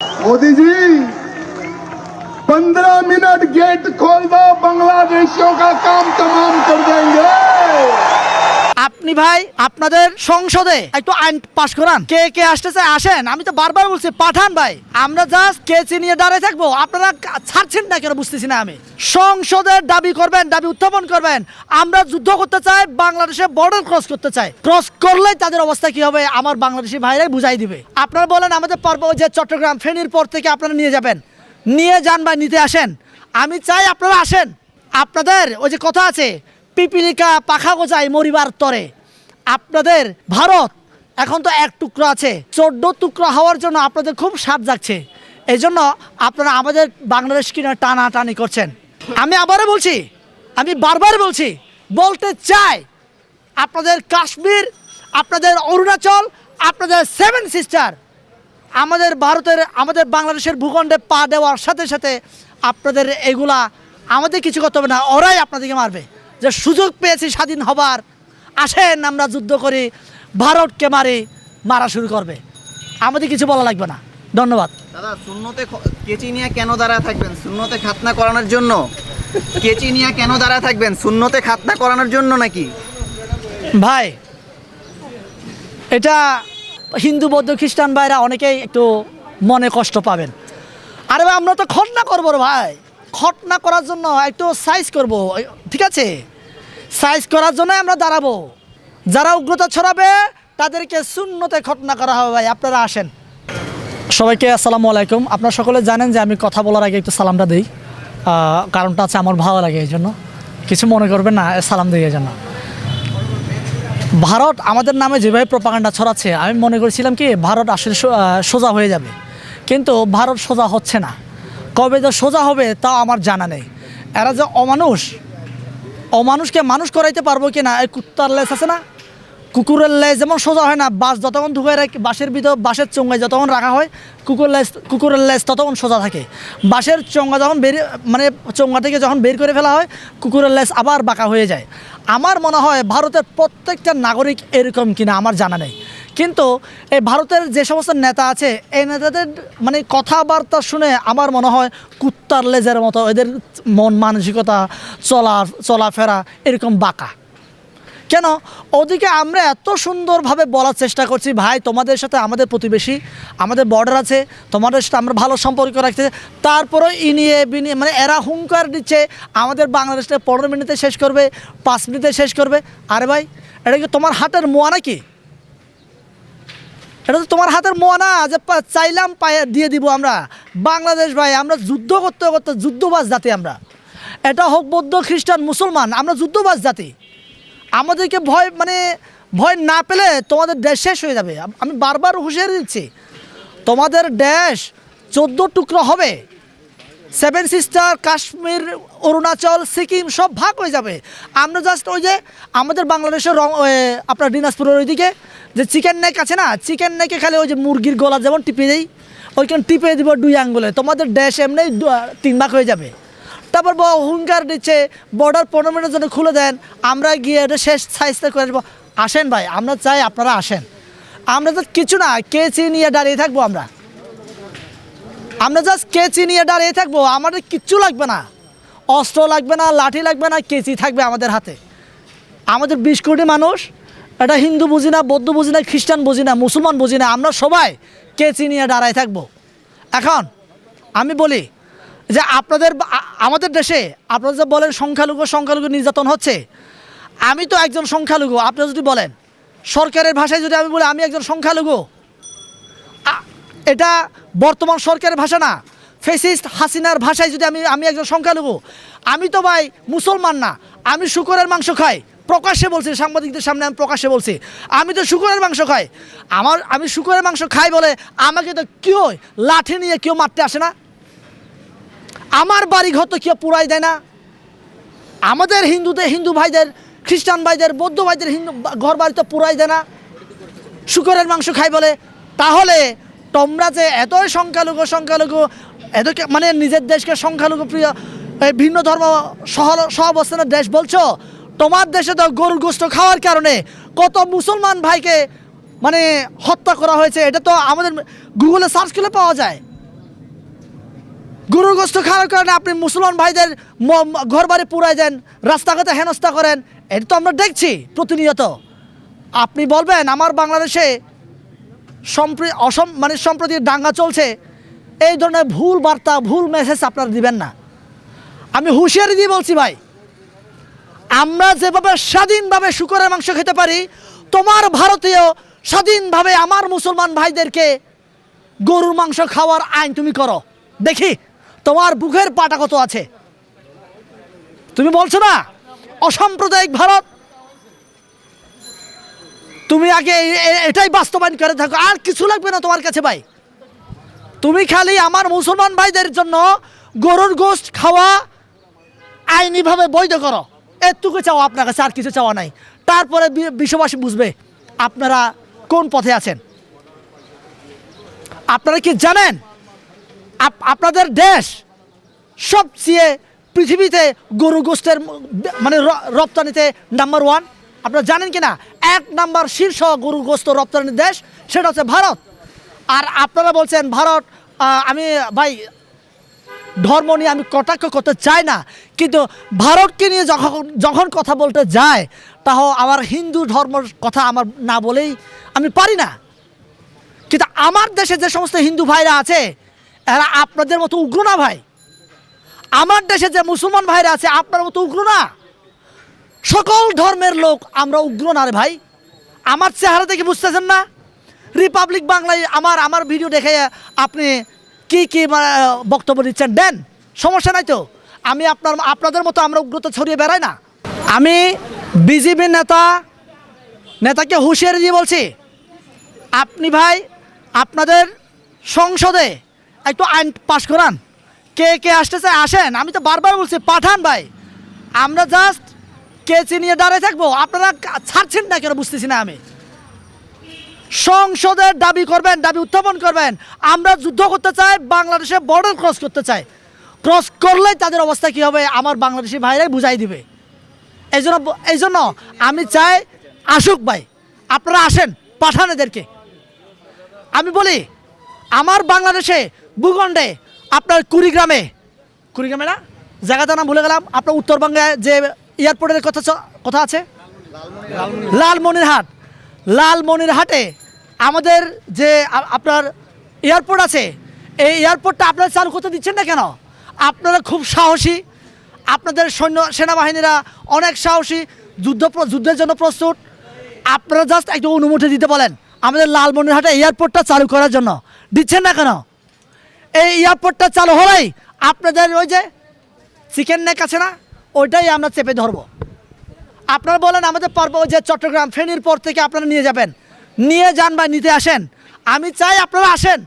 मोदी जी पंद्रह minute gate खोल दो बांग्लादेशियों का काम तमाम कर देंगे। আপনি ভাই, আপনাদের সংসদে একটু আইন পাশ করান। কে কে আসতে চায় আসেন, আমি তো বারবার বলছি, পাঠান ভাই। আমরা জাস্ট কেচি নিয়ে দাঁড়িয়ে থাকব? আপনারা ছাড়ছেন না কেন বুঝতেছি না আমি। সংসদের দাবি করবেন, দাবি উত্থাপন করবেন। আমরা যুদ্ধ করতে চাই, বাংলাদেশে বর্ডার ক্রস করতে চাই। ক্রস করলেই তাদের অবস্থা কি হবে? আমার বাংলাদেশি ভাইরাই বুঝাই দিবে। আপনারা বলেন, আমাদের পর্ব যে চট্টগ্রাম ফেনীর পর থেকে আপনারা নিয়ে যাবেন। নিয়ে যান ভাই, নিতে আসেন। আমি চাই আপনারা আসেন। আপনাদের ওই যে কথা আছে, পিপিলিকা পাখা গোজায় মরিবার তরে। আপনাদের ভারত এখন তো এক টুকরো আছে। চোদ্দ টুকরো হওয়ার জন্য আপনাদের খুব সাপ জাগছে। এই জন্য আপনারা আমাদের বাংলাদেশ কিনা টানা টানি করছেন। আমি আবারও বলছি, আমি বারবার বলছি, বলতে চাই, আপনাদের কাশ্মীর, আপনাদের অরুণাচল, আপনাদের সেভেন সিস্টার, আমাদের ভারতের, আমাদের বাংলাদেশের ভূখণ্ডে পা দেওয়ার সাথে সাথে আপনাদের এগুলা আমাদের কিছু করতে হবে না, ওরাই আপনাদেরকে মারবে। যে সুযোগ পেয়েছি স্বাধীন হবার আসেন আমরা যুদ্ধ করি ভারতকে মারি মারা শুরু করবে। আমাদের কিছু বলা লাগবে না। ধন্যবাদ। দাদা শূন্যতে কেচি নিয়ে কেন দাঁড়া থাকবেন? শূন্যতে খাতনা করানোর জন্য। কেচি নিয়ে কেন দাঁড়া থাকবেন? শূন্যতে খাতনা করানোর জন্য নাকি? ভাই এটা হিন্দু বৌদ্ধ খ্রিস্টান ভাইরা অনেকেই একটু মনে কষ্ট পাবেন। আরে ভাই আমরা তো খটনা করব রে ভাই। খটনা করার জন্য একটু সাইজ করব। ঠিক আছে? সাইজ করার জন্য আমরা দাঁড়াবো। যারা উগ্রতা ছড়াবে, তাদেরকে শূন্যতে ঘটনা করা হবে ভাই, আপনারা আসেন। সবাইকে আসসালামু আলাইকুম। আপনারা সকলে জানেন যে আমি কথা বলার আগে একটু সালামটা দিই। কারণটা আছে আমার ভালো লাগে এই জন্য। কিছু মনে করবেন না সালাম দিই এই জন্য। ভারত আমাদের নামে যেভাবে প্রপাগান্ডা ছড়াচ্ছে, আমি মনে করেছিলাম কি, ভারত আসলে সোজা হয়ে যাবে। কিন্তু ভারত সোজা হচ্ছে না। কবে যে সোজা হবে তা আমার জানা নেই। এরা যে অমানুষ অমানুষকে মানুষ করাইতে পারব কি না? এই কুত্তার লেস আছে না? কুকুরের লেজ যেমন সোজা হয় না বাস যতক্ষণ ঢুকে রাখে, বাঁশের ভিতর, বাঁশের চোঙ্গায় যতক্ষণ রাখা হয় কুকুর লেজ, কুকুরের লেজ ততক্ষণ সোজা থাকে। বাঁশের চোঙ্গা যখন বের মানে চোঙ্গা থেকে যখন বের করে ফেলা হয়, কুকুরের লেজ আবার বাঁকা হয়ে যায়। আমার মনে হয় ভারতের প্রত্যেকটা নাগরিক এরকম কিনা, আমার জানা নেই। কিন্তু এই ভারতের যে সমস্ত নেতা আছে, এই নেতাদের মানে কথাবার্তা শুনে আমার মনে হয় কুত্তার লেজের মতো এদের মন মানসিকতা, চলা, চলাফেরা এরকম বাঁকা। কেন? ওদিকে আমরা এত সুন্দরভাবে বলার চেষ্টা করছি, ভাই, তোমাদের সাথে আমাদের প্রতিবেশী, আমাদের বর্ডার আছে, তোমাদের সাথে আমরা ভালো সম্পর্ক রাখতে তারপরেও ইনিয়ে বিনিয়ে মানে এরা হুঙ্কার দিচ্ছে, আমাদের বাংলাদেশটা পনেরো মিনিটে শেষ করবে, পাঁচ মিনিটে শেষ করবে। আরে ভাই, এটা কি তোমার হাতের মোয়া নাকি? এটা তো তোমার হাতের মোয়া না, যে চাইলাম পায়ে দিয়ে দিব আমরা। বাংলাদেশ ভাই, আমরা যুদ্ধ করতে করতে যুদ্ধবাজ জাতি আমরা। এটা হোক বৌদ্ধ, খ্রিস্টান, মুসলমান, আমরা যুদ্ধবাজ জাতি। আমাদেরকে ভয় মানে ভয় না পেলে তোমাদের দেশ শেষ হয়ে যাবে। আমি বারবার হুঁশিয়ারি দিচ্ছি, তোমাদের দেশ চোদ্দ টুকরো হবে। সেভেন সিস্টার কাশ্মীর অরুণাচল সিকিম সব ভাগ হয়ে যাবে। আমরা জাস্ট ওই যে আমাদের বাংলাদেশের রং আপনার দিনাজপুরের ওইদিকে যে চিকেন নেক আছে না চিকেন নেকে খালি ওই যে মুরগির গলা যেমন টিপে দেই, ওইখানে টিপে দিব দুই আঙ্গুলে। তোমাদের ড্যাশ এমনি তিন ভাগ হয়ে যাবে। তারপর হুঙ্কার দিচ্ছে বর্ডার পনেরো মিনিটের জন্য খুলে দেন, আমরা গিয়ে এটা শেষ সাইজটা করে আসেন ভাই, আমরা চাই আপনারা আসেন। আমরা তো কিছু না কেচি নিয়ে দাঁড়িয়ে থাকব আমরা। আমরা জাস্ট কেচি নিয়ে দাঁড়িয়ে থাকব, আমাদের কিচ্ছু লাগবে না। অস্ত্র লাগবে না, লাঠি লাগবে না, কেচি থাকবে আমাদের হাতে। আমাদের বিশ কোটি মানুষ, এটা হিন্দু বুঝি না, বৌদ্ধ বুঝি না, খ্রিস্টান বুঝি না, মুসলমান বুঝি না, আমরা সবাই কেচি নিয়ে দাঁড়ায় থাকব। এখন আমি বলি যে আপনাদের আমাদের দেশে আপনারা যে বলেন সংখ্যালঘু সংখ্যালঘু নির্যাতন হচ্ছে, আমি তো একজন সংখ্যালঘু, আপনি যদি বলেন, সরকারের ভাষায় যদি আমি বলি, আমি একজন সংখ্যালঘু এটা বর্তমান সরকারের ভাষা না। ফেসিস্ট হাসিনার ভাষায় যদি আমি আমি একজন সংখ্যালঘু, আমি তো ভাই মুসলমান না, আমি শুকরের মাংস খাই। প্রকাশ্যে বলছি, সাংবাদিকদের সামনে আমি প্রকাশ্যে বলছি, আমি তো শুকরের মাংস খাই। আমার আমি শুকরের মাংস খাই বলে আমাকে তো কেউ লাঠি নিয়ে কেউ মারতে আসে না। আমার বাড়ি ঘর তো কেউ পুরাই দেয় না। আমাদের হিন্দুদের হিন্দু ভাইদের, খ্রিস্টান ভাইদের, বৌদ্ধ ভাইদের হিন্দু ঘর বাড়ি তো পুরাই দেয় না। শুকরের মাংস খাই বলে, তাহলে তোমরা যে এতই সংখ্যালঘু সংখ্যালঘু এত মানে নিজের দেশকে সংখ্যালঘু প্রিয় ভিন্ন ধর্ম সহ সহাবস্থানের দেশ বলছো? তোমার দেশে তো গরুর গোস্ত খাওয়ার কারণে কত মুসলমান ভাইকে মানে হত্যা করা হয়েছে, এটা তো আমাদের গুগলে সার্চ করলে পাওয়া যায়। গরুর গোস্ত খাওয়ার কারণে আপনি মুসলমান ভাইদের ঘর বাড়ি পুরাই দেন, রাস্তাঘাটে হেনস্থা করেন, এটা তো আমরা দেখছি প্রতিনিয়ত। আপনি বলবেন, আমার বাংলাদেশে সম্প্রী অসম মানে সম্প্রতি দাঙ্গা চলছে, এই ধরনের ভুল বার্তা, ভুল মেসেজ আপনারা দিবেন না। আমি হুঁশিয়ারি দিয়ে বলছি ভাই, আমরা যেভাবে স্বাধীনভাবে শুকরের মাংস খেতে পারি, তোমার ভারতীয় স্বাধীনভাবে আমার মুসলমান ভাইদেরকে গরুর মাংস খাওয়ার আইন তুমি করো। দেখি, তোমার বুকের পাটা কত আছে? তুমি বলছো না? অসাম্প্রদায়িক ভারত তুমি আগে এটাই বাস্তবায়ন করে থাকো। আর কিছু লাগবে না তোমার কাছে ভাই। তুমি খালি আমার মুসলমান ভাইদের জন্য গরুর গোশত খাওয়া আইনিভাবে বৈধ করো। এটুকু চাও আপনার কাছে, আর কিছু চাওয়া নাই। তারপরে বিশ্ববাসী বুঝবে আপনারা কোন পথে আছেন। আপনারা কি জানেন? আপ- আপনাদের দেশ সবচেয়ে পৃথিবীতে গরু গোষ্ঠের মানে রপ্তানিতে নাম্বার ওয়ান আপনারা জানেন কি না এক নাম্বার শীর্ষ গরু গোস্ত রপ্তানির দেশ, সেটা হচ্ছে ভারত। আর আপনারা বলছেন, ভারত আমি, ভাই, ধর্ম নিয়ে আমি কটাক্ষ করতে চাই না, কিন্তু ভারতকে নিয়ে যখন যখন কথা বলতে যায়, তাহ আমার হিন্দু ধর্মের কথা আমার না বলেই আমি পারি না। কিন্তু আমার দেশে যে সমস্ত হিন্দু ভাইরা আছে, এরা আপনাদের মতো উগ্র না, ভাই। আমার দেশে যে মুসলমান ভাইরা আছে, আপনার মতো উগ্র না। সকল ধর্মের লোক, আমরা উগ্র না রে ভাই। আমার চেহারা দেখে বুঝতেছেন না? রিপাবলিক বাংলায় আমার আমার ভিডিও দেখে আপনি কি কি বক্তব্য দিচ্ছেন? দেন, সমস্যা নাই তো। আমি আপনার, আপনাদের মতো আমরা উগ্রতা ছড়িয়ে বেড়াই না। আমি বিজেপি নেতা, নেতাকে হুঁশিয়ারি দিয়ে বলছি, আপনি ভাই, আপনাদের সংসদে একটু আইন পাশ করান। কে কে আসতে চায় আসেন। আমি তো বারবার বলছি, পাঠান ভাই। আমরা জাস্ট কেচি নিয়ে দাঁড়িয়ে থাকব? আপনারা ছাড়ছেন না কেন বুঝতেছি না আমি? সংসদের দাবি করবেন, দাবি উত্থাপন করবেন। আমরা যুদ্ধ করতে চাই, বাংলাদেশে বর্ডার ক্রস করতে চাই। ক্রস করলেই তাদের অবস্থা কী হবে? আমার বাংলাদেশি ভাইরাই বুঝাই দিবে। এই জন্য এই জন্য আমি চাই, আসুক ভাই, আপনারা আসেন, পাঠান এদেরকে। আমি বলি, আমার বাংলাদেশে, ভূখণ্ডে, আপনার কুড়িগ্রামে কুড়িগ্রামে না? জায়গাটার নাম ভুলে গেলাম। আপনার উত্তরবঙ্গে যে এয়ারপোর্টের কথা কথা আছে? লালমনিরহাট। লালমনিরহাটে আমাদের যে আপনার এয়ারপোর্ট আছে, এই এয়ারপোর্টটা আপনারা চালু করতে দিচ্ছেন না কেন? আপনারা খুব সাহসী। আপনাদের সৈন্য সেনাবাহিনীরা অনেক সাহসী, যুদ্ধ যুদ্ধের জন্য প্রস্তুত। আপনারা জাস্ট একটু অনুমতি দিতে বলেন, আমাদের লালমনিরহাটে এয়ারপোর্টটা চালু করার জন্য। দিচ্ছেন না কেন? এই এয়ারপোর্টটা চালু হলেই আপনাদের ওই যে চিকেন নেক আছে না? ওইটাই আমরা চেপে ধরব। আপনারা বলেন আমাদের পর্ব যে চট্টগ্রাম, ফেনীর পর থেকে আপনারা নিয়ে যাবেন। নিয়ে যান বা নিতে আসেন। আমি চাই আপনারা আসেন।